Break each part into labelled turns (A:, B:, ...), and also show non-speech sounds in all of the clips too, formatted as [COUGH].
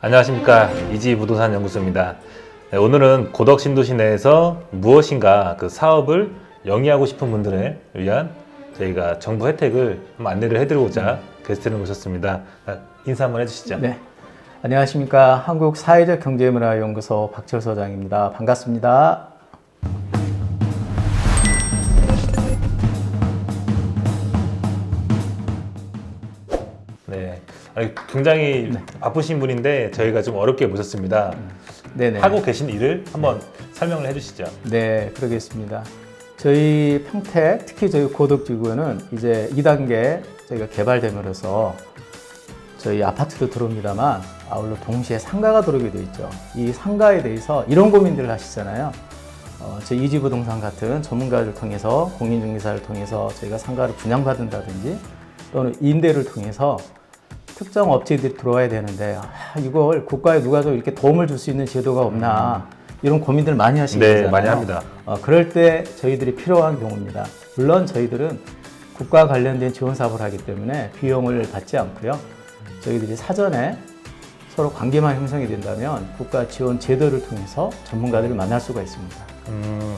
A: 안녕하십니까 이지 부동산 연구소입니다. 네, 오늘은 고덕 신도시 내에서 무엇인가 그 사업을 영위하고 싶은 분들을 위한 저희가 정부 혜택을 한번 안내를 해드리고자 게스트를 모셨습니다. 아, 인사 한번 해주시죠.
B: 네. 안녕하십니까. 한국 사회적 경제문화연구소 박철 소장입니다. 반갑습니다.
A: 굉장히 바쁘신 분인데 저희가 좀 어렵게 모셨습니다.
B: 네네.
A: 하고 계신 일을 한번 설명을 해주시죠.
B: 네, 그러겠습니다. 저희 평택, 특히 저희 고덕지구는 이제 2단계 저희가 개발됨으로써 저희 아파트도 들어옵니다만 아울러 동시에 상가가 들어오게 돼 있죠. 이 상가에 대해서 이런 고민들을 하시잖아요. 어, 저희 이지부동산 같은 전문가를 통해서 공인중개사를 통해서 저희가 상가를 분양받는다든지 또는 임대를 통해서 특정 업체들이 들어와야 되는데 아, 이걸 국가에 누가 좀 이렇게 도움을 줄 수 있는 제도가 없나 이런 고민들 많이 하시는
A: 네,
B: 거잖아요.
A: 많이 합니다.
B: 어, 그럴 때 저희들이 필요한 경우입니다. 물론 저희들은 국가 관련된 지원 사업을 하기 때문에 비용을 받지 않고요. 저희들이 사전에 서로 관계만 형성이 된다면 국가 지원 제도를 통해서 전문가들을 만날 수가 있습니다.
A: 음,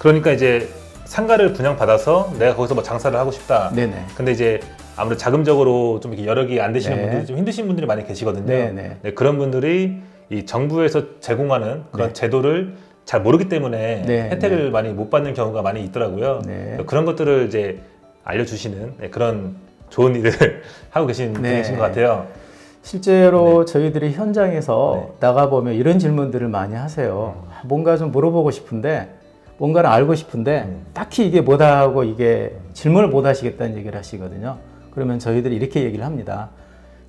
A: 그러니까 이제 상가를 분양받아서 내가 거기서 뭐 장사를 하고 싶다.
B: 네네.
A: 근데 이제 아무래도 자금적으로 좀 이렇게 여력이 안 되시는
B: 네.
A: 분들이 좀 힘드신 분들이 많이 계시거든요.
B: 네, 네.
A: 네, 그런 분들이 이 정부에서 제공하는 그런
B: 네.
A: 제도를 잘 모르기 때문에
B: 네,
A: 혜택을 많이 못 받는 경우가 많이 있더라고요.
B: 네.
A: 그런 것들을 이제 알려주시는 네, 그런 좋은 일을 [LAUGHS] 하고 계신
B: 네.
A: 분이신 것 같아요.
B: 실제로 저희들이 현장에서
A: 네.
B: 나가보면 이런 질문들을 많이 하세요. 아, 뭔가 좀 물어보고 싶은데, 뭔가를 알고 싶은데,
A: 음.
B: 딱히 이게 뭐다 하고 이게 질문을 못 하시겠다는 얘기를 하시거든요. 그러면 저희들이 이렇게 얘기를 합니다.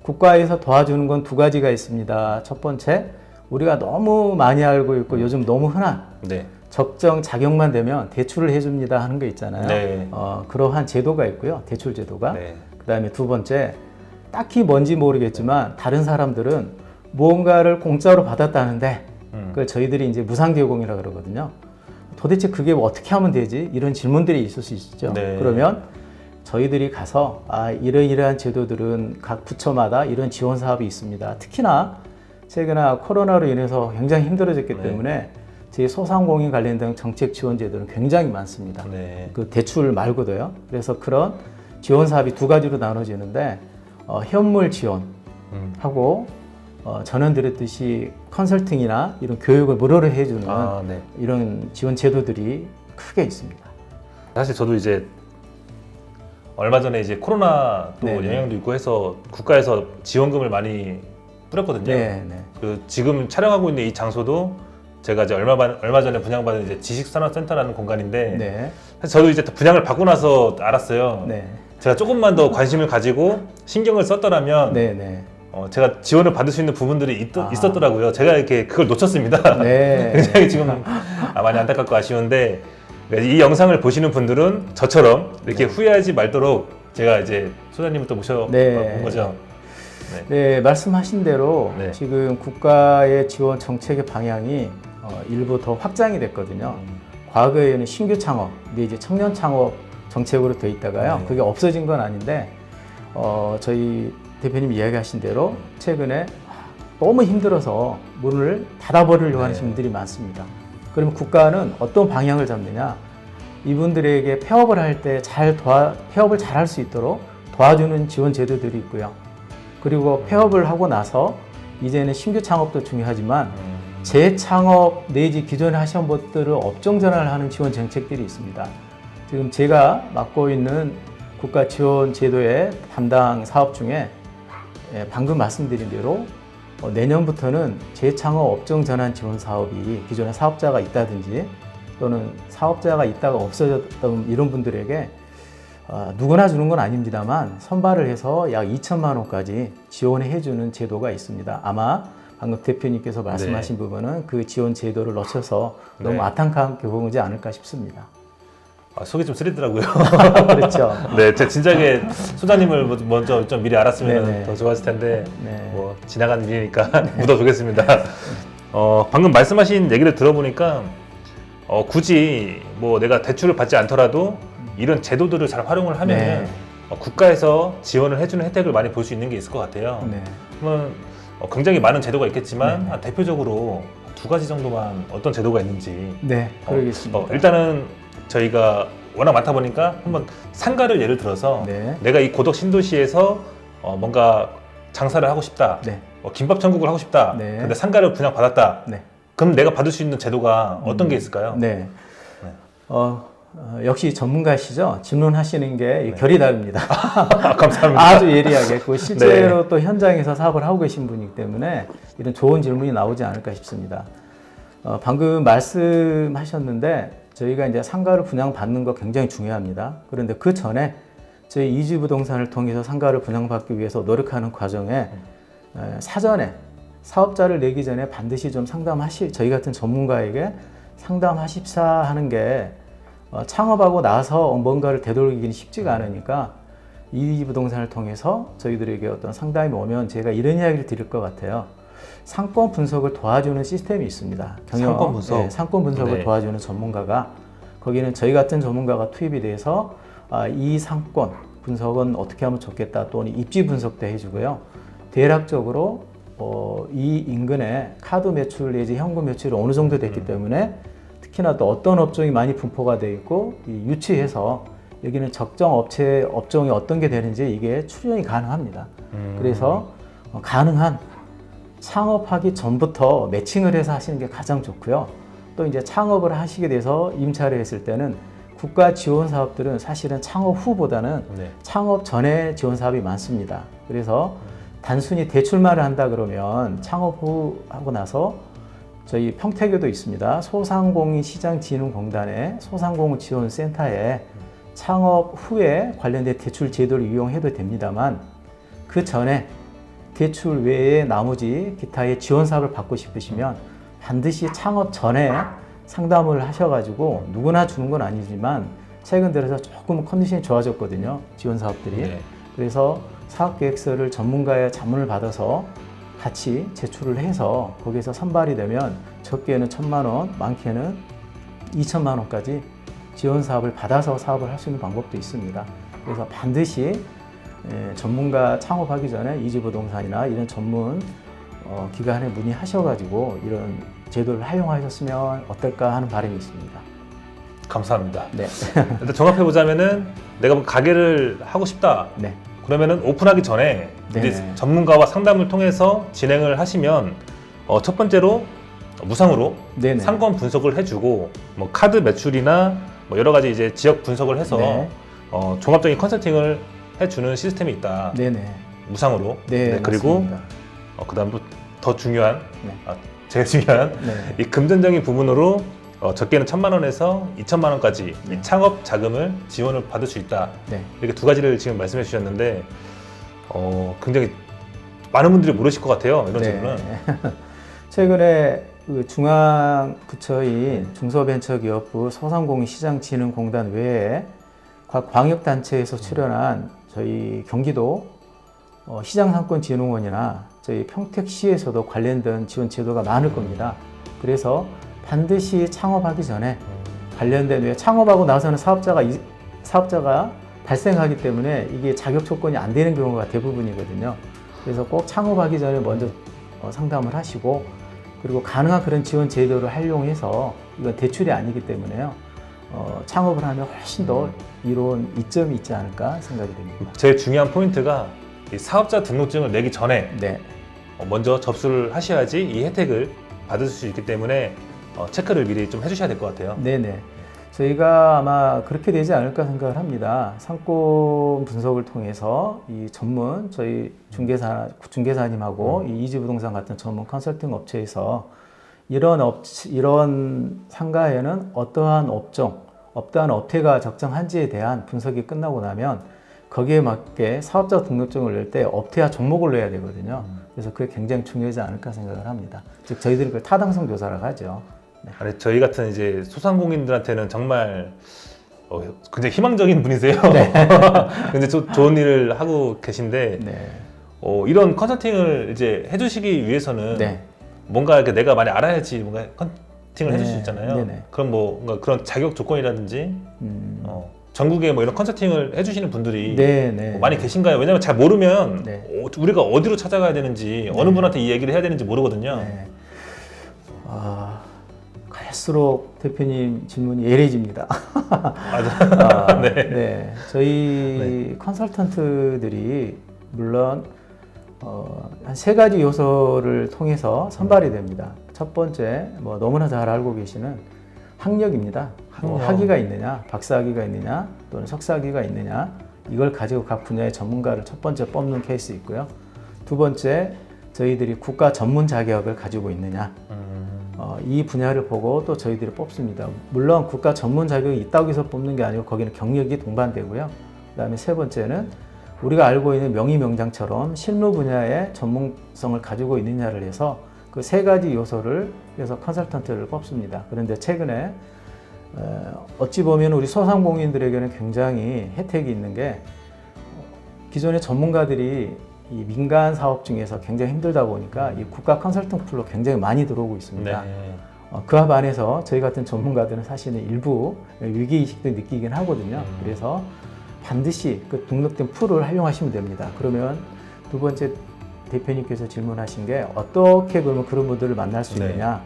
B: 국가에서 도와주는 건 두 가지가 있습니다. 첫 번째, 우리가 너무 많이 알고 있고 요즘 너무 흔한
A: 네.
B: 적정 자격만 되면 대출을 해줍니다 하는 거 있잖아요.
A: 네.
B: 어, 그러한 제도가 있고요. 대출 제도가.
A: 네.
B: 그 다음에 두 번째, 딱히 뭔지 모르겠지만 다른 사람들은 무언가를 공짜로 받았다는데
A: 음.
B: 그걸 저희들이 이제 무상 제공이라 그러거든요. 도대체 그게 뭐 어떻게 하면 되지? 이런 질문들이 있을 수 있죠.
A: 네.
B: 그러면 저희들이 가서 아 이러이러한 제도들은 각 부처마다 이런 지원 사업이 있습니다. 특히나 최근에 코로나로 인해서 굉장히 힘들어졌기
A: 네.
B: 때문에 제 소상공인 관련된 정책 지원 제도는 굉장히 많습니다.
A: 네.
B: 그 대출 말고도요. 그래서 그런 지원 사업이 두 가지로 나눠지는데 어, 현물 지원하고
A: 음.
B: 어, 전원 드렸듯이 컨설팅이나 이런 교육을 무료로 해주는
A: 아, 네.
B: 이런 지원 제도들이 크게 있습니다.
A: 사실 저도 이제 얼마 전에 이제 코로나 또
B: 네, 네.
A: 영향도 있고 해서 국가에서 지원금을 많이 뿌렸거든요.
B: 네, 네.
A: 그 지금 촬영하고 있는 이 장소도 제가 이제 얼마 반- 얼마 전에 분양받은 이제 지식산업센터라는 공간인데
B: 네.
A: 사실 저도 이제 분양을 받고 나서 알았어요.
B: 네.
A: 제가 조금만 더 관심을 가지고 신경을 썼더라면
B: 네, 네.
A: 어, 제가 지원을 받을 수 있는 부분들이 있,
B: 아.
A: 었더라고요 제가 이렇게 그걸 놓쳤습니다.
B: 네. [LAUGHS]
A: 굉장히 지금 아, 많이 안타깝고 아쉬운데 이 영상을 보시는 분들은 저처럼 이렇게 후회하지 말도록 제가 이제 소장님을 또 모셔본
B: 네.
A: 거죠.
B: 네, 말씀하신 대로
A: 네.
B: 지금 국가의 지원 정책의 방향이 어, 일부 더 확장이 됐거든요. 과거에는 신규 창업, 근데 이제 청년 창업 정책으로 돼 있다가요.
A: 네.
B: 그게 없어진 건 아닌데 어, 저희 대표님 이야기하신 대로 최근에 너무 힘들어서 문을 닫아버리려고 하는
A: 네.
B: 분들이 많습니다. 그러면 국가는 어떤 방향을 잡느냐? 이분들에게 폐업을 할 때 잘 도와 폐업을 잘 할 수 있도록 도와주는 지원 제도들이 있고요. 그리고 폐업을 하고 나서 이제는 신규 창업도 중요하지만
A: 음,
B: 재창업 내지 기존에 하신 것들을 업종 전환을 하는 지원 정책들이 있습니다. 지금 제가 맡고 있는 국가 지원 제도의 담당 사업 중에 예, 방금 말씀드린 대로 어, 내년부터는 재창업 업종 전환 지원 사업이 기존에 사업자가 있다든지 또는 사업자가 있다가 없어졌던 이런 분들에게 어, 누구나 주는 건 아닙니다만 선발을 해서 약 2천만 원까지 지원해 주는 제도가 있습니다. 아마 방금 대표님께서 말씀하신 부분은 그 지원 제도를 놓쳐서 너무
A: 네.
B: 아탄한 경우지 않을까 싶습니다.
A: 아, 속이 좀 쓰리더라고요. [LAUGHS]
B: 그렇죠.
A: 네, 제가 진작에 소장님을 뭐- 먼저 좀 미리 알았으면
B: 네네.
A: 더 좋았을 텐데
B: 네.
A: 뭐 지나간 일이니까 [LAUGHS] 묻어두겠습니다. 어, 방금 말씀하신 얘기를 들어보니까 어, 굳이 뭐 내가 대출을 받지 않더라도 이런 제도들을 잘 활용을 하면
B: 네.
A: 어, 국가에서 지원을 해주는 혜택을 많이 볼 수 있는 게 있을 것 같아요.
B: 네.
A: 그러면 어, 굉장히 많은 제도가 있겠지만
B: 네.
A: 아, 대표적으로 두 가지 정도만 어떤 제도가 있는지
B: 네,
A: 어,
B: 그러겠습니다.
A: 어, 일단은 저희가 워낙 많다 보니까 한번 상가를 예를 들어서
B: 네.
A: 내가 이 고덕 신도시에서 어, 뭔가 장사를 하고 싶다.
B: 네,
A: 어, 김밥 천국을 하고 싶다.
B: 네.
A: 근데 상가를 분양 받았다.
B: 네.
A: 그럼 내가 받을 수 있는 제도가 어떤 게 있을까요?
B: 네.
A: 네.
B: 어, 어, 역시 전문가시죠. 질문하시는 게 결이 다릅니다. [LAUGHS]
A: 아, 감사합니다.
B: 아주 예리하게 그 실제로 또 현장에서 사업을 하고 계신 분이기 때문에 이런 좋은 질문이 나오지 않을까 싶습니다. 어, 방금 말씀하셨는데 저희가 이제 상가를 분양받는 거 굉장히 중요합니다. 그런데 그 전에 저희 이지 부동산을 통해서 상가를 분양받기 위해서 노력하는 과정에 에, 사전에 사업자를 내기 전에 반드시 좀 상담하시 저희 같은 전문가에게 상담하십사 하는 게 어, 창업하고 나서 뭔가를 되돌리기는 쉽지가 않으니까 이지 부동산을 통해서 저희들에게 어떤 상담이 오면 제가 이런 이야기를 드릴 것 같아요. 상권 분석을 도와주는 시스템이 있습니다.
A: 상권 분석?
B: 네, 상권 분석을
A: 네.
B: 도와주는 전문가가 거기는 저희 같은 전문가가 투입이 돼서 아, 이 상권 분석은 어떻게 하면 좋겠다 또는 입지 분석도 해주고요. 대략적으로 어, 이 인근에 카드 매출 내지 현금 매출이 어느 정도 됐기 때문에 특히나 또 어떤 업종이 많이 분포가 되어 있고 이 유치해서 여기는 적정 업체 업종이 어떤 게 되는지 이게 추정이 가능합니다.
A: 음.
B: 그래서 어, 가능한 창업하기 전부터 매칭을 해서 하시는 게 가장 좋고요. 또 이제 창업을 하시게 돼서 임차를 했을 때는 국가 지원 사업들은 사실은 창업 후보다는
A: 네.
B: 창업 전에 지원 사업이 많습니다. 그래서 단순히 대출만을 한다 그러면 창업 후 하고 나서 저희 평택에도 있습니다. 소상공인 시장 진흥공단의 소상공인 지원 센터에 창업 후에 관련된 대출 제도를 이용해도 됩니다만 그 전에 대출 외에 나머지 기타의 지원 사업을 받고 싶으시면 반드시 창업 전에 상담을 하셔가지고 누구나 주는 건 아니지만 최근 들어서 조금 컨디션이 좋아졌거든요. 지원 사업들이.
A: 네.
B: 그래서 사업 계획서를 전문가의 자문을 받아서 같이 제출을 해서 거기에서 선발이 되면 적게는 천만 원, 많게는 이천만 원까지 지원 사업을 받아서 사업을 할 수 있는 방법도 있습니다. 그래서 반드시 예, 전문가 창업하기 전에 이지부동산이나 이런 전문 어, 기관에 문의하셔가지고 이런 제도를 활용하셨으면 어떨까 하는 바람이 있습니다.
A: 감사합니다.
B: 네, [LAUGHS]
A: 일단 종합해 보자면은 내가 뭐 가게를 하고 싶다.
B: 네,
A: 그러면은 오픈하기 전에
B: 네네.
A: 이제 전문가와 상담을 통해서 진행을 하시면 어, 첫 번째로 무상으로
B: 네, 네.
A: 상권 분석을 해주고 뭐 카드 매출이나 뭐 여러 가지 이제 지역 분석을 해서
B: 네.
A: 어, 종합적인 컨설팅을 해주는 시스템이 있다.
B: 네, 네,
A: 무상으로.
B: 네,
A: 그리고
B: 맞습니다.
A: 어, 그다음 또더 중요한
B: 네.
A: 아, 제일 중요한
B: 네.
A: 이 금전적인 부분으로 어, 적게는 천만 원에서 이천만 원까지
B: 네.
A: 이 창업 자금을 지원을 받을 수 있다.
B: 네.
A: 이렇게 두 가지를 지금 말씀해 주셨는데 어, 굉장히 많은 분들이 모르실 것 같아요. 이런
B: 네.
A: 제도는. [LAUGHS]
B: 최근에 그 중앙부처인 중소벤처기업부 소상공인시장진흥공단 외에 각 광역단체에서 출연한 저희 경기도 어, 시장상권진흥원이나 저희 평택시에서도 관련된 지원 제도가 많을 겁니다. 그래서 반드시 창업하기 전에 관련된 왜 창업하고 나서는 사업자가 이- 사업자가 발생하기 때문에 이게 자격 조건이 안 되는 경우가 대부분이거든요. 그래서 꼭 창업하기 전에 먼저 어, 상담을 하시고 그리고 가능한 그런 지원 제도를 활용해서 이건 대출이 아니기 때문에요. 어, 창업을 하면 훨씬 더 이로운 이점이 있지 않을까 생각이 됩니다.
A: 제일 중요한 포인트가 이 사업자 등록증을 내기 전에
B: 네,
A: 어, 먼저 접수를 하셔야지 이 혜택을 받을 수 있기 때문에 어, 체크를 미리 좀 해주셔야 될 것 같아요.
B: 네네. 저희가 아마 그렇게 되지 않을까 생각을 합니다. 상권 분석을 통해서 이 전문 저희 중개사 중개사님하고 이 이지부동산 같은 전문 컨설팅 업체에서 이런 업 이런 상가에는 어떠한 업종, 어떠한 업태가 적정한지에 대한 분석이 끝나고 나면 거기에 맞게 사업자 등록증을 낼 때 업태와 종목을 내야 되거든요. 그래서 그게 굉장히 중요하지 않을까 생각을 합니다. 즉 저희들이 그걸 타당성 조사라고 하죠. 네.
A: 아니, 저희 같은 이제 소상공인들한테는 정말 어, 굉장히 희망적인 분이세요. [LAUGHS] [LAUGHS] 근데 조, 좋은 일을 하고 계신데
B: 네.
A: 어, 이런 컨설팅을 이제 해주시기 위해서는
B: 네.
A: 뭔가 이렇게 내가 많이 알아야지 뭔가 컨설팅을
B: 네,
A: 해줄 수 있잖아요.
B: 네네.
A: 그럼 뭐 뭔가 그런 자격 조건이라든지
B: 음,
A: 어, 전국에 뭐 이런 컨설팅을 해주시는 분들이
B: 네, 네.
A: 뭐 많이 계신가요? 왜냐면 잘 모르면
B: 네.
A: 어, 우리가 어디로 찾아가야 되는지 어느 분한테 이 얘기를 해야 되는지 모르거든요.
B: 네. 아, 갈수록 대표님 질문이 예리해집니다.
A: 맞아. [LAUGHS]
B: 아, [LAUGHS]
A: 네.
B: 네. 저희 컨설턴트들이 물론 어, 한 세 가지 요소를 통해서 선발이 됩니다. 첫 번째, 뭐 너무나 잘 알고 계시는 학력입니다. 뭐
A: 학력.
B: 학위가 있느냐, 박사학위가 있느냐, 또는 석사학위가 있느냐, 이걸 가지고 각 분야의 전문가를 첫 번째 뽑는 케이스 있고요. 두 번째, 저희들이 국가 전문 자격을 가지고 있느냐,
A: 음,
B: 어, 이 분야를 보고 또 저희들이 뽑습니다. 물론 국가 전문 자격이 있다고 해서 뽑는 게 아니고 거기는 경력이 동반되고요. 그 다음에 세 번째는 우리가 알고 있는 명의명장처럼 실무 분야의 전문성을 가지고 있느냐를 해서 그 세 가지 요소를 해서 컨설턴트를 뽑습니다. 그런데 최근에 어, 어찌 보면 우리 소상공인들에게는 굉장히 혜택이 있는 게 기존의 전문가들이 이 민간 사업 중에서 굉장히 힘들다 보니까 이 국가 컨설팅 풀로 굉장히 많이 들어오고 있습니다.
A: 네.
B: 어, 그와 반해서 저희 같은 전문가들은 사실은 일부 위기 의식도 느끼긴 하거든요.
A: 음.
B: 그래서 반드시 그 등록된 풀을 활용하시면 됩니다. 그러면 두 번째 대표님께서 질문하신 게 어떻게 그러면 그런 분들을 만날 수
A: 네.
B: 있느냐?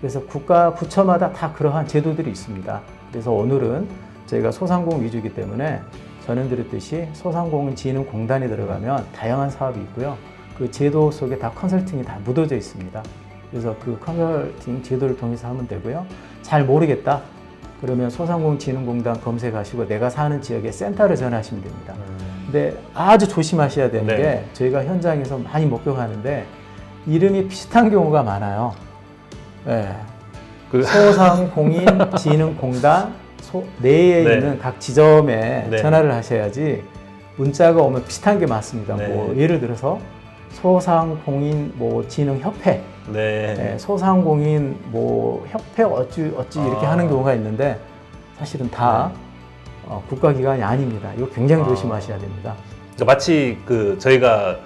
B: 그래서 국가 부처마다 다 그러한 제도들이 있습니다. 그래서 오늘은 저희가 소상공 위주이기 때문에 전해 드렸듯이 소상공인진흥공단에 들어가면 다양한 사업이 있고요. 그 제도 속에 다 컨설팅이 다 묻어져 있습니다. 그래서 그 컨설팅 제도를 통해서 하면 되고요. 잘 모르겠다. 그러면 소상공인진흥공단 검색하시고 내가 사는 지역에 센터를 전화하시면 됩니다.
A: 음,
B: 근데 아주 조심하셔야 되는
A: 네.
B: 게 저희가 현장에서 많이 목격하는데 이름이 비슷한 경우가 많아요. 네.
A: 그- [LAUGHS]
B: 소상공인진흥공단 소- 내에
A: 네.
B: 있는 각 지점에
A: 네.
B: 전화를 하셔야지 문자가 오면 비슷한 게 많습니다.
A: 네.
B: 뭐 예를 들어서 소상공인 뭐 진흥협회,
A: 네.
B: 네, 소상공인 뭐 협회 어찌 어찌 이렇게
A: 아.
B: 하는 경우가 있는데 사실은 다 어, 국가기관이 아닙니다. 이거 굉장히
A: 아.
B: 조심하셔야 됩니다.
A: 그러니까 마치 그 저희가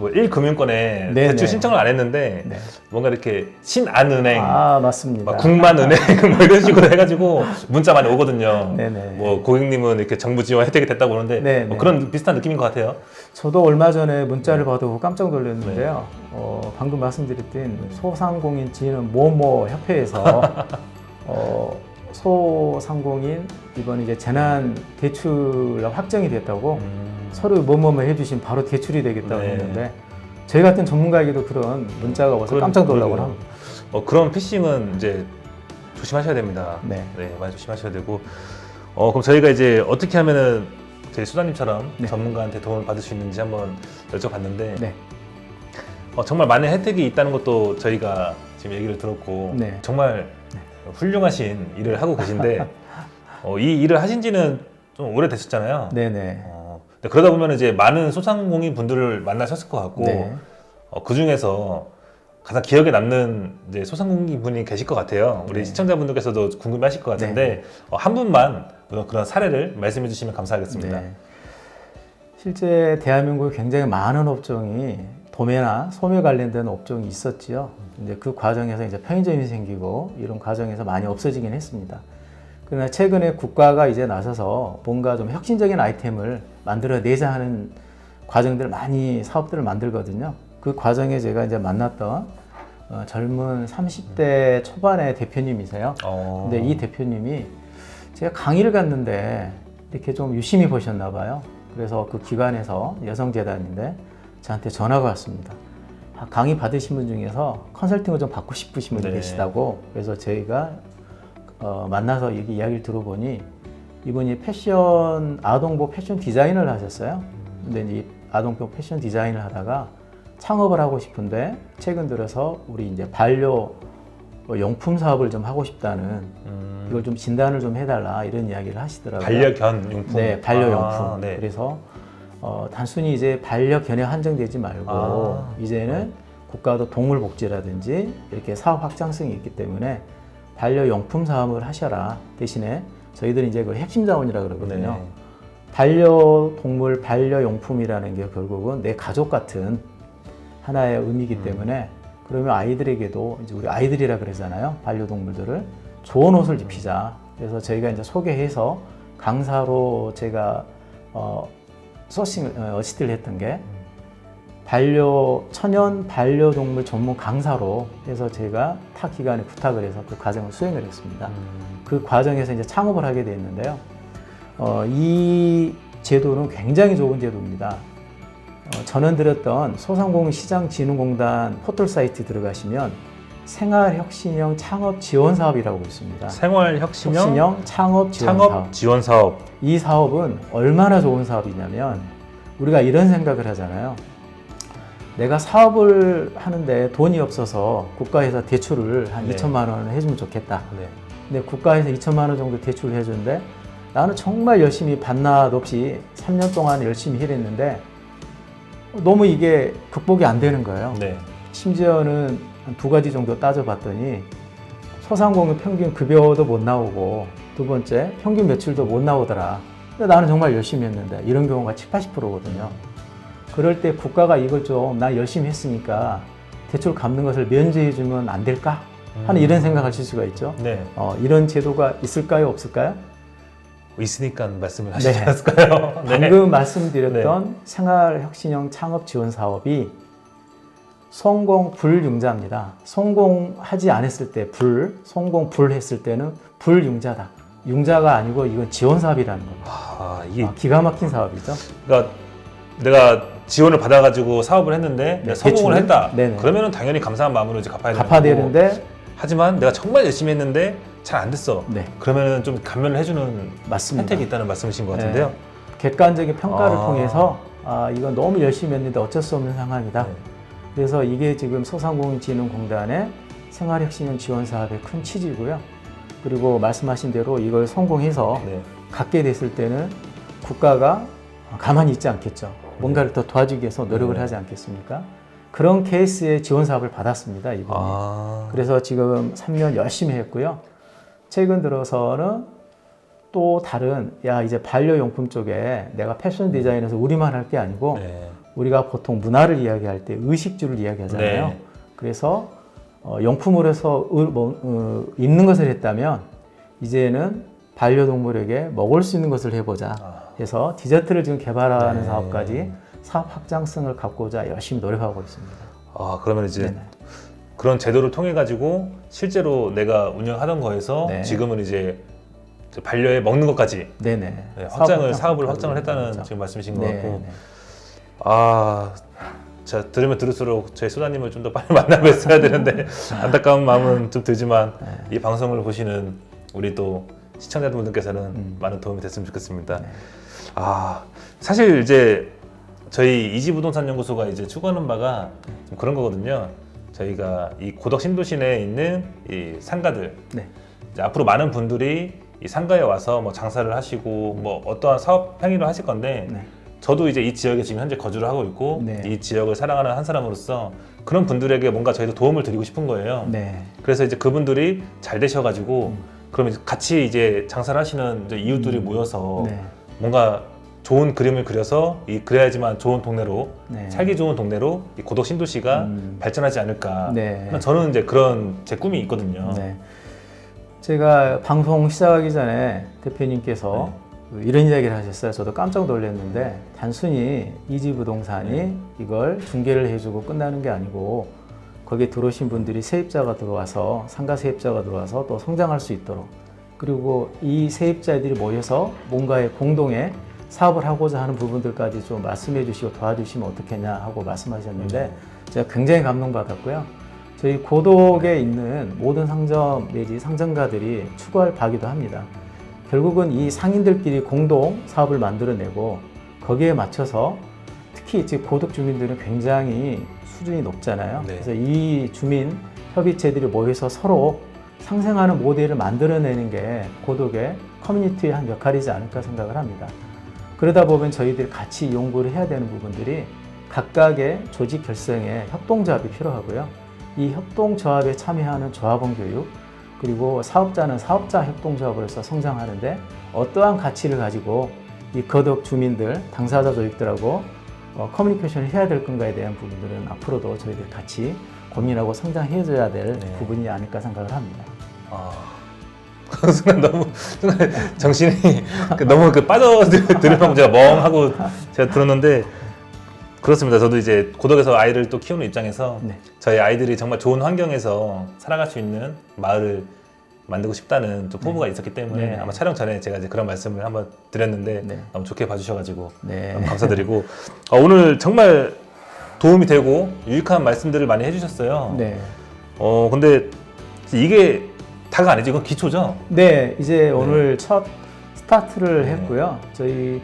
A: 뭐 1금융권에
B: 네,
A: 대출
B: 네.
A: 신청을 안 했는데
B: 네.
A: 뭔가 이렇게 신안은행,
B: 아 맞습니다.
A: 막 국만은행 뭐 이런 식으로 해가지고 문자 많이 오거든요.
B: 네 네.
A: 뭐 고객님은 이렇게 정부 지원 혜택이 됐다고 그러는데
B: 네,
A: 뭐
B: 네.
A: 그런 비슷한 느낌인 것 같아요.
B: 저도 얼마 전에 문자를 받고 깜짝 놀랐는데요. 어, 방금 말씀드렸던 소상공인 진흥 뭐뭐 협회에서 [LAUGHS] 어, 소상공인 이번 이제 재난 대출 확정이 됐다고
A: 음.
B: 서로 뭐뭐뭐 해주신 바로 대출이 되겠다고
A: 네.
B: 했는데 저희 같은 전문가에게도 그런 문자가 와서
A: 그런-
B: 깜짝 놀라고. 합니다.
A: 어, 그런 피싱은 이제 조심하셔야 됩니다.
B: 네.
A: 많이 조심하셔야 되고. 어, 그럼 저희가 이제 어떻게 하면은 저희 수사님처럼
B: 네.
A: 전문가한테 도움을 받을 수 있는지 한번 여쭤봤는데
B: 네.
A: 어, 정말 많은 혜택이 있다는 것도 저희가 지금 얘기를 들었고
B: 네.
A: 정말 훌륭하신 일을 하고 계신데 [LAUGHS] 어, 이 일을 하신 지는 좀 오래되셨잖아요.
B: 네네.
A: 어, 그러다 보면 이제 많은 소상공인 분들을 만나셨을 것 같고
B: 네.
A: 어, 그 중에서 가장 기억에 남는 이제 소상공인 분이 계실 것 같아요. 우리
B: 네.
A: 시청자분들께서도 궁금해하실 것 같은데 어, 한 분만 그런, 사례를 말씀해 주시면 감사하겠습니다.
B: 네. 실제 대한민국에 굉장히 많은 업종이 도매나 소매 관련된 업종이 있었지요. 이제 그 과정에서 이제 편의점이 생기고 이런 과정에서 많이 없어지긴 했습니다. 그러나 최근에 국가가 이제 나서서 뭔가 좀 혁신적인 아이템을 만들어내자 하는 과정들 많이 사업들을 만들거든요. 그 과정에 제가 이제 만났던 어, 젊은 30대 초반의 대표님이세요.
A: 어,
B: 근데 이 대표님이 제가 강의를 갔는데 이렇게 좀 유심히 보셨나 봐요. 그래서 그 기관에서 여성재단인데 저한테 전화가 왔습니다. 아, 강의 받으신 분 중에서 컨설팅을 좀 받고 싶으신 분이
A: 네.
B: 계시다고 그래서 저희가 어, 만나서 얘기 이야기를 들어보니 이분이 패션 아동복 패션 디자인을 하셨어요. 근데 이제 이 아동복 패션 디자인을 하다가 창업을 하고 싶은데 최근 들어서 우리 이제 반려 뭐 용품 사업을 좀 하고 싶다는
A: 음,
B: 이걸 좀 진단을 좀 해달라 이런 이야기를 하시더라고요.
A: 반려견 용품.
B: 네, 반려용품.
A: 아, 네.
B: 그래서 어, 단순히 이제 반려견에 한정되지 말고
A: 아.
B: 이제는 국가도 동물 복지라든지 이렇게 사업 확장성이 있기 때문에 반려용품 사업을 하셔라. 대신에 저희들이 이제 그 핵심 자원이라 그러거든요.
A: 네.
B: 반려동물, 반려용품이라는 게 결국은 내 가족 같은 하나의 의미이기
A: 음.
B: 때문에 그러면 아이들에게도 이제 우리 아이들이라 그러잖아요. 반려동물들을 좋은 옷을 입히자. 그래서 저희가 이제 소개해서 강사로 제가 어, 소싱 어, 어시스트를 했던 게 반려 천연 반려동물 전문 강사로 해서 제가 타 기관에 부탁을 해서 그 과정을 수행을 했습니다. 그 과정에서 이제 창업을 하게 됐는데요. 어, 이 제도는 굉장히 좋은 제도입니다. 어, 전원 드렸던 소상공인시장진흥공단 포털 사이트 들어가시면 생활혁신형 창업 지원 사업이라고 있습니다.
A: 생활혁신형
B: 혁신형 창업 지원
A: 창업
B: 사업.
A: 지원 사업.
B: 이 사업은 얼마나 좋은 사업이냐면 우리가 이런 생각을 하잖아요. 내가 사업을 하는데 돈이 없어서 국가에서 대출을 한
A: 네.
B: 2천만 원을 해주면 좋겠다.
A: 네.
B: 근데 국가에서 2천만 원 정도 대출을 해주는데 나는 정말 열심히 반납 없이 3년 동안 열심히 일했는데 너무 이게 극복이 안 되는 거예요.
A: 네.
B: 심지어는 한두 가지 정도 따져봤더니 소상공인 평균 급여도 못 나오고 두 번째 평균 매출도 못 나오더라. 근데 나는 정말 열심히 했는데 이런 경우가 7, 80%거든요. 그럴 때 국가가 이걸 좀 나 열심히 했으니까 대출 갚는 것을 면제해 주면 안 될까 하는
A: 음.
B: 이런 생각하실 수가 있죠.
A: 네.
B: 어, 이런 제도가 있을까요, 없을까요?
A: 있으니까 말씀을 하시지 [LAUGHS]
B: 네.
A: 않았을까요? 네.
B: 방금 말씀드렸던 생활혁신형 창업 지원 사업이 성공 불융자입니다. 성공하지 않았을 때 불, 성공 불했을 때는 불융자다. 융자가 아니고 이건 지원 사업이라는 겁니다.
A: 아, 이게
B: 아, 기가 막힌 사업이죠.
A: 그러니까 내가 지원을 받아가지고 사업을 했는데 내가 성공을
B: 대출을?
A: 했다.
B: 네네.
A: 그러면은 당연히 감사한 마음으로 이제 갚아야 되는
B: 갚아야
A: 거고.
B: 되는데,
A: 하지만 내가 정말 열심히 했는데 잘 안 됐어.
B: 네,
A: 그러면은 좀 감면을 해주는
B: 맞습니다.
A: 혜택이 있다는 말씀이신 것 같은데요.
B: 네. 객관적인 평가를
A: 아.
B: 통해서 아, 이건 너무 열심히 했는데 어쩔 수 없는 상황이다.
A: 네.
B: 그래서 이게 지금 소상공인진흥공단의 생활혁신형 지원 사업의 큰 취지고요. 그리고 말씀하신 대로 이걸 성공해서
A: 네.
B: 갖게 됐을 때는 국가가 가만히 있지 않겠죠. 뭔가를 더 도와주기 위해서 노력을
A: 네.
B: 하지 않겠습니까? 그런 케이스의 지원 사업을 받았습니다, 이분이.
A: 아.
B: 그래서 지금 3년 열심히 했고요. 최근 들어서는 또 다른, 야, 이제 반려용품 쪽에 내가 패션 디자인에서 우리만 할 게 아니고
A: 네.
B: 우리가 보통 문화를 이야기할 때 의식주를 이야기하잖아요.
A: 네.
B: 그래서 어, 용품으로서 의- 뭐, 어, 입는 것을 했다면 이제는 반려동물에게 먹을 수 있는 것을 해보자
A: 아.
B: 해서 디저트를 지금 개발하는
A: 네.
B: 사업까지 사업 확장성을 갖고자 열심히 노력하고 있습니다.
A: 아 그러면 이제
B: 네네.
A: 그런 제도를 통해 가지고 실제로 내가 운영하던 거에서
B: 네.
A: 지금은 이제 저 반려에 먹는 것까지
B: 네네.
A: 네,
B: 사업
A: 확장을
B: 확장
A: 사업을
B: 성과를
A: 확장을 했다는
B: 거죠.
A: 지금 말씀이신 것
B: 네,
A: 같고
B: 네.
A: 아, 자 들으면 들을수록 저희 소장님을 좀 더 빨리 [LAUGHS] 만나 뵀어야 되는데 [LAUGHS] 안타까운 마음은 좀 들지만
B: 네.
A: 이 방송을 보시는 우리 또 시청자분들께서는
B: 음.
A: 많은 도움이 됐으면 좋겠습니다.
B: 네.
A: 아 사실 이제 저희 이지부동산연구소가 이제 추구하는 바가 좀 그런 거거든요. 저희가 이 고덕 신도시 내에 있는 이 상가들
B: 네.
A: 이제 앞으로 많은 분들이 이 상가에 와서 뭐 장사를 하시고 뭐 어떠한 사업 행위를 하실 건데
B: 네.
A: 저도 이제 이 지역에 지금 현재 거주를 하고 있고
B: 네.
A: 이 지역을 사랑하는 한 사람으로서 그런 분들에게 뭔가 저희도 도움을 드리고 싶은 거예요.
B: 네.
A: 그래서 이제 그분들이 잘 되셔가지고 그러면 이제 같이 이제 장사를 하시는 이제 이웃들이
B: 음.
A: 모여서
B: 네.
A: 뭔가 좋은 그림을 그려서 이 그래야지만 좋은 동네로
B: 네.
A: 살기 좋은 동네로 이 고덕 신도시가
B: 음.
A: 발전하지 않을까.
B: 네.
A: 저는 이제 그런 제 꿈이 있거든요.
B: 네. 제가 방송 시작하기 전에 대표님께서
A: 네.
B: 그 이런 이야기를 하셨어요. 저도 깜짝 놀랐는데 단순히 이지 부동산이
A: 네.
B: 이걸 중개를 해주고 끝나는 게 아니고 거기에 들어오신 분들이 세입자가 들어와서 상가 세입자가 들어와서 또 성장할 수 있도록 그리고 이 세입자들이 모여서 뭔가의 공동의 사업을 하고자 하는 부분들까지 좀 말씀해 주시고 도와주시면 어떻겠냐 하고 말씀하셨는데 제가 굉장히 감동받았고요. 저희 고독에 있는 모든 상점 내지 상점가들이 추구할 바기도 합니다. 결국은 이 상인들끼리 공동 사업을 만들어내고 거기에 맞춰서 특히 지금 고독 주민들은 굉장히 수준이 높잖아요.
A: 네.
B: 그래서 이 주민 협의체들이 모여서 서로 상생하는 모델을 만들어내는 게 고독의 커뮤니티의 한 역할이지 않을까 생각을 합니다. 그러다 보면 저희들이 같이 연구를 해야 되는 부분들이 각각의 조직 결성에 협동조합이 필요하고요. 이 협동조합에 참여하는 조합원 교육, 그리고 사업자는 사업자 협동조합으로서 성장하는데 어떠한 가치를 가지고 이 거덕 주민들, 당사자 조직들하고 어, 커뮤니케이션을 해야 될 건가에 대한 부분들은 앞으로도 저희들이 같이 고민하고 성장해줘야 될
A: 네.
B: 부분이 아닐까 생각을 합니다.
A: 아, [LAUGHS] 그 순간 너무 순간 정신이 그 너무 그 빠져들으면 제가 멍하고 제가 들었는데 그렇습니다. 저도 이제 고덕에서 아이를 또 키우는 입장에서
B: 네.
A: 저희 아이들이 정말 좋은 환경에서 살아갈 수 있는 마을을 만들고 싶다는 좀 포부가 있었기 때문에
B: 네.
A: 아마 촬영 전에 제가 이제 그런 말씀을 한번 드렸는데
B: 네.
A: 너무 좋게 봐주셔가지고
B: 네.
A: 너무 감사드리고 어, 오늘 정말 도움이 되고 유익한 말씀들을 많이 해주셨어요.
B: 네.
A: 어 근데 이게 다가 아니지 이건 기초죠.
B: 네, 이제 오늘 첫 스타트를
A: 네.
B: 했고요. 저희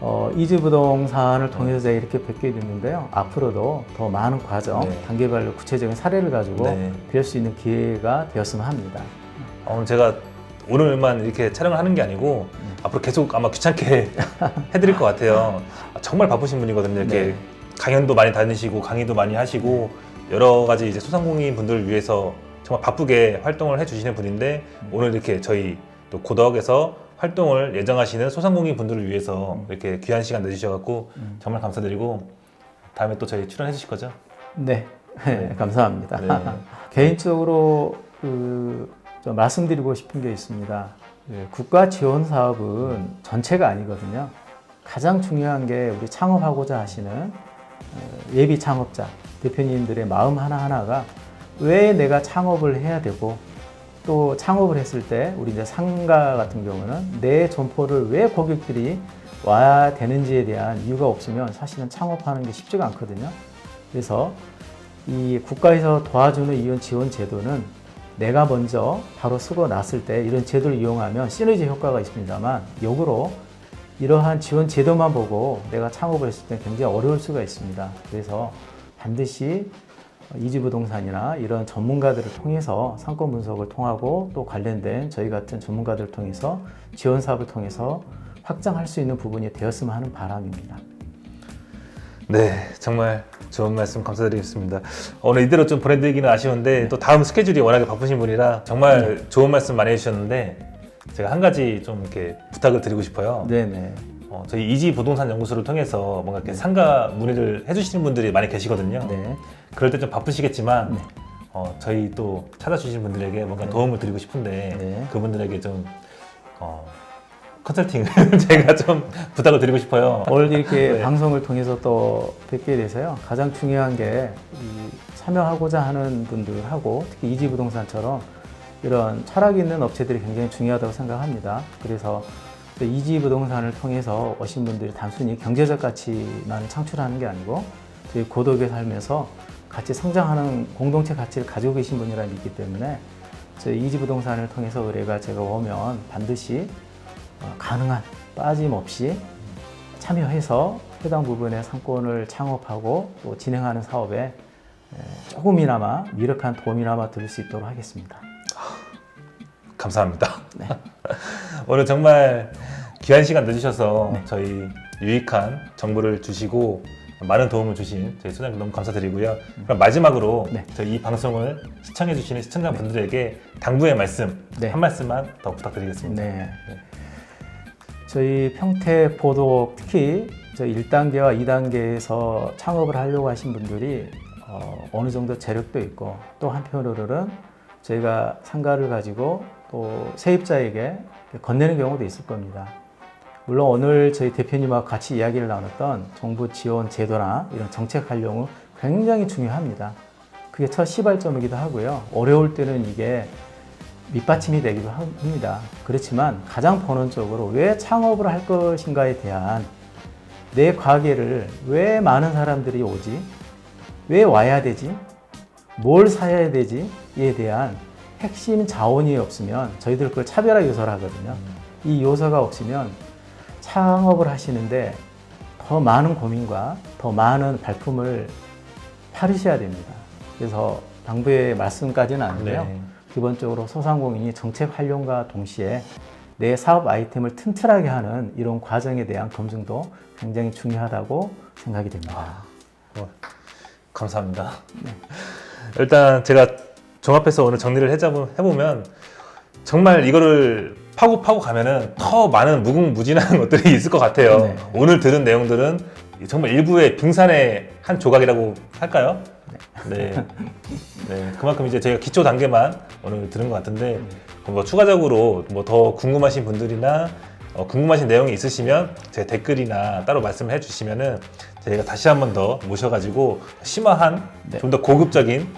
B: 어, 이지 부동산을 통해서 제가 이렇게 뵙게 됐는데요. 앞으로도 더 많은 과정,
A: 네.
B: 단계별로 구체적인 사례를 가지고
A: 네.
B: 배울 수 있는 기회가 되었으면 합니다.
A: 어, 오늘 제가 오늘만 이렇게 촬영을 하는 게 아니고
B: 네.
A: 앞으로 계속 아마 귀찮게 [LAUGHS] 해드릴 것 같아요. 아, 정말 바쁘신 분이거든요. 이렇게
B: 네.
A: 강연도 많이 다니시고 강의도 많이 하시고 여러 가지 이제 소상공인 분들을 위해서 정말 바쁘게 활동을 해주시는 분인데
B: 음.
A: 오늘 이렇게 저희 또 고덕에서 활동을 예정하시는 소상공인 분들을 위해서
B: 음.
A: 이렇게 귀한 시간 내주셔갖고 정말 감사드리고 다음에 또 저희 출연해 주실 거죠?
B: 네,
A: 네. [LAUGHS]
B: 감사합니다.
A: 네. [LAUGHS]
B: 개인적으로 그, 좀 말씀드리고 싶은 게 있습니다. 그 국가 지원 사업은 전체가 아니거든요. 가장 중요한 게 우리 창업하고자 하시는 어, 예비 창업자 대표님들의 마음 하나하나가 왜 내가 창업을 해야 되고 또 창업을 했을 때 우리 이제 상가 같은 경우는 내 점포를 왜 고객들이 와야 되는지에 대한 이유가 없으면 사실은 창업하는 게 쉽지가 않거든요. 그래서 이 국가에서 도와주는 이런 지원 제도는 내가 먼저 바로 쓰고 났을 때 이런 제도를 이용하면 시너지 효과가 있습니다만 역으로 이러한 지원 제도만 보고 내가 창업을 했을 때 굉장히 어려울 수가 있습니다. 그래서 반드시 이지부동산이나 이런 전문가들을 통해서 상권 분석을 통하고 또 관련된 저희 같은 전문가들을 통해서 지원 사업을 통해서 확장할 수 있는 부분이 되었으면 하는 바람입니다.
A: 네, 정말 좋은 말씀 감사드리겠습니다. 오늘 이대로 좀 보내드리기는 아쉬운데 또 다음 스케줄이 워낙에 바쁘신 분이라 정말 좋은 말씀 많이 해주셨는데 제가 한 가지 좀 이렇게 부탁을 드리고 싶어요.
B: 네네.
A: 어, 저희 이지 부동산 연구소를 통해서 뭔가 이렇게 상가 문의를 해주시는 분들이 많이 계시거든요.
B: 네.
A: 그럴 때 좀 바쁘시겠지만
B: 네.
A: 어, 저희 또 찾아주신 분들에게 뭔가 도움을 드리고 싶은데
B: 네.
A: 그분들에게 좀 어, 컨설팅을 [LAUGHS] 제가 좀 부탁을 드리고 싶어요.
B: 오늘 이렇게
A: 네.
B: 방송을 통해서 또 뵙게 돼서요. 가장 중요한 게 이 참여하고자 하는 분들하고 특히 이지 부동산처럼 이런 철학 있는 업체들이 굉장히 중요하다고 생각합니다. 그래서 이지 부동산을 통해서 오신 분들이 단순히 경제적 가치만 창출하는 게 아니고 저희 고독에 살면서 같이 성장하는 공동체 가치를 가지고 계신 분이라 믿기 때문에 저희 이지 부동산을 통해서 의뢰가 제가 오면 반드시 어, 가능한 빠짐없이 참여해서 해당 부분의 상권을 창업하고 또 진행하는 사업에 에, 조금이나마 미력한 도움이나마 드릴 수 있도록 하겠습니다.
A: 감사합니다. [LAUGHS] 오늘 정말 귀한 시간 내주셔서
B: 네.
A: 저희 유익한 정보를 주시고 많은 도움을 주신 저희 소장님 너무 감사드리고요. 그럼 마지막으로
B: 네.
A: 저희 이 방송을 시청해주시는 시청자분들에게 당부의 말씀
B: 네.
A: 한 말씀만 더 부탁드리겠습니다.
B: 네. 저희 평택 보도 특히 저희 1단계와 2단계에서 창업을 하려고 하신 분들이 어, 어느 정도 재력도 있고 또 한편으로는 저희가 상가를 가지고 또 세입자에게 건네는 경우도 있을 겁니다. 물론 오늘 저희 대표님하고 같이 이야기를 나눴던 정부 지원 제도나 이런 정책 활용은 굉장히 중요합니다. 그게 첫 시발점이기도 하고요. 어려울 때는 이게 밑받침이 되기도 합니다. 그렇지만 가장 본원적으로 왜 창업을 할 것인가에 대한 내 가게를 왜 많은 사람들이 오지? 왜 와야 되지? 뭘 사야 되지?에 대한 핵심 자원이 없으면 저희들 그걸 차별화 요소를 하거든요. 이 요소가 없으면 창업을 하시는데 더 많은 고민과 더 많은 발품을 파르셔야 됩니다. 그래서 당부의 말씀까지는 아니고요.
A: 네.
B: 기본적으로 소상공인이 정책 활용과 동시에 내 사업 아이템을 튼튼하게 하는 이런 과정에 대한 검증도 굉장히 중요하다고 생각이 됩니다.
A: 어, 감사합니다. [LAUGHS] 일단 제가 종합해서 오늘 정리를 해보면 정말 이거를 파고 파고 가면은 더 많은 무궁무진한 [LAUGHS] 것들이 있을 것 같아요.
B: 네.
A: 오늘 들은 내용들은 정말 일부의 빙산의 한 조각이라고 할까요? 네. 네. 그만큼 이제 저희가 기초 단계만 오늘 들은 것 같은데 뭐 추가적으로 뭐 더 궁금하신 분들이나 어, 궁금하신 내용이 있으시면 제 댓글이나 따로 말씀을 해주시면은 저희가 다시 한 번 더 모셔가지고 심화한
B: 네.
A: 좀더 고급적인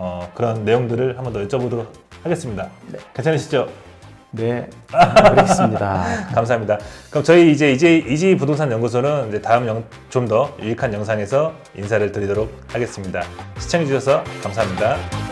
A: 어, 그런 내용들을 한번 더 여쭤보도록 하겠습니다.
B: 네.
A: 괜찮으시죠?
B: 네, 그렇습니다. [LAUGHS]
A: 감사합니다. 그럼 저희 이제 이제 이지 부동산 연구소는 이제 다음 좀 더 유익한 영상에서 인사를 드리도록 하겠습니다. 시청해 주셔서 감사합니다.